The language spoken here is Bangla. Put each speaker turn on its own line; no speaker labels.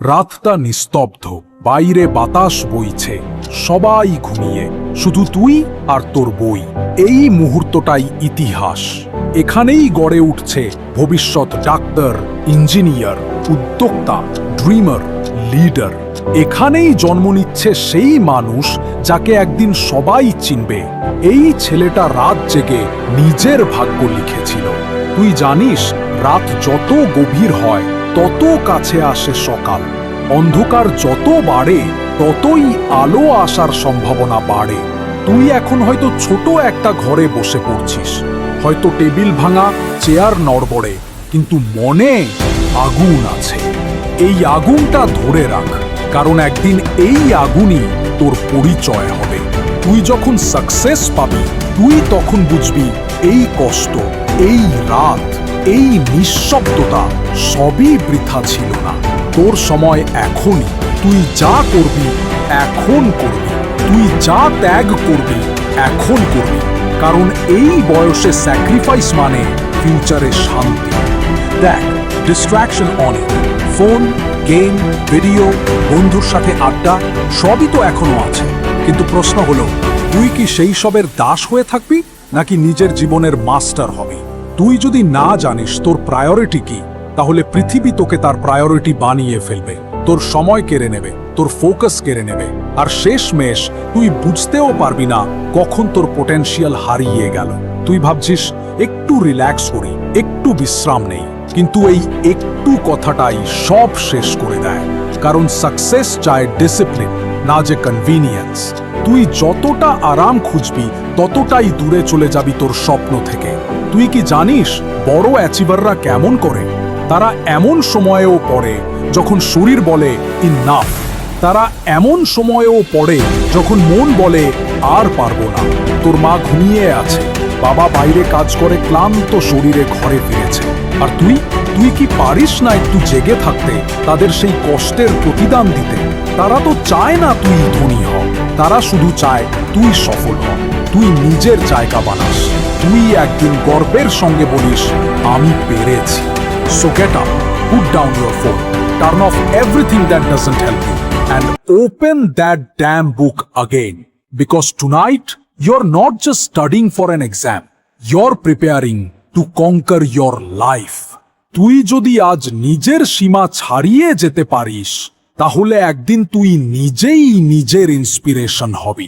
রাতটা নিস্তব্ধ, বাইরে বাতাস বইছে, সবাই ঘুমিয়ে, শুধু তুই আর তোর বই। এই মুহূর্তটাই ইতিহাস। এখানেই গড়ে উঠছে ভবিষ্যৎ ডাক্তার, ইঞ্জিনিয়ার, উদ্যোক্তা, ড্রিমার, লিডার। এখানেই জন্ম নিচ্ছে সেই মানুষ যাকে একদিন সবাই চিনবে। এই ছেলেটা রাত জেগে নিজের ভাগ্য লিখেছিল। তুই জানিস, রাত যত গভীর হয় তত কাছে আসে সকাল। অন্ধকার যত বাড়ে, ততই আলো আসার সম্ভাবনা বাড়ে। তুই এখন হয়তো ছোট একটা ঘরে বসে পড়ছিস। হয়তো টেবিল ভাঙা, চেয়ার নড়বড়ে, কিন্তু মনে আগুন আছে। এই আগুনটা ধরে রাখ, কারণ একদিন এই আগুনই তোর পরিচয় হবে। তুই যখন সাকসেস পাবি, তুই তখন বুঝবি এই কষ্ট, এই রাত এই নিঃশব্দতা সবই বৃথা ছিল না। তোর সময় এখনই। তুই যা করবি, এখন করবি। তুই যা ত্যাগ করবি, এখন করবি। কারণ এই বয়সে স্যাক্রিফাইস মানে ফিউচারে শান্তি। দেখ ডিস্ট্রাকশন অনেক ফোন গেম ভিডিও বন্ধুর সাথে আড্ডা, সবই তো এখনও আছে। কিন্তু প্রশ্ন হলো, তুই কি সেই সবের দাস হয়ে থাকবি, নাকি নিজের জীবনের মাস্টার হবি? তুই যদি না জানিস তোর প্রায়োরিটি কি, তাহলে পৃথিবী তোকে তার প্রায়োরিটি বানিয়ে ফেলবে। তোর সময় কেড়ে নেবে, তোর ফোকাস কেড়ে নেবে। আর শেষ মেশ তুই বুঝতেও পারবি না কখন তোর পোটেনশিয়াল হারিয়ে গেল। তুই ভাবছিস, একটু রিল্যাক্স করি, একটু বিশ্রাম নেই। কিন্তু এই একটু কথাটাই সব শেষ করে দেয়। কারণ সাকসেস চায় ডিসিপ্লিন না যে কনভিনিয়েন্স তুই যতটা আরাম খুঁজবি, ততটাই দূরে চলে যাবি তোর স্বপ্ন থেকে। তুই কি জানিস বড় অ্যাচিভাররা কেমন করে? তারা এমন সময়েও পড়ে যখন শরীর বলে ইনাফ তারা এমন সময়েও পড়ে যখন মন বলে, আর পারব না। তোর মা ঘুমিয়ে আছে। বাবা বাইরে কাজ করে ক্লান্ত শরীরে ঘরে ফিরেছে। আর তুই তুই কি পারিস না একটু জেগে থাকতে তাদের সেই কষ্টের প্রতিদান দিতে? তারা তো চায় না তুই ধনী হ। তারা শুধু চায় তুই সফল হ। তুই নিজের জায়গা বানাস। তুই একদিন গর্বের সঙ্গে বলিস, আমি পেরেছি। So get up put down your phone turn off everything that doesn't help you and open that damn book again because again. Because tonight, you're not just studying for an exam, you're preparing to conquer your life তুই যদি আজ নিজের সীমা ছাড়িয়ে যেতে পারিস তাহলে একদিন তুই নিজেই নিজের ইন্সপিরেশন হবি।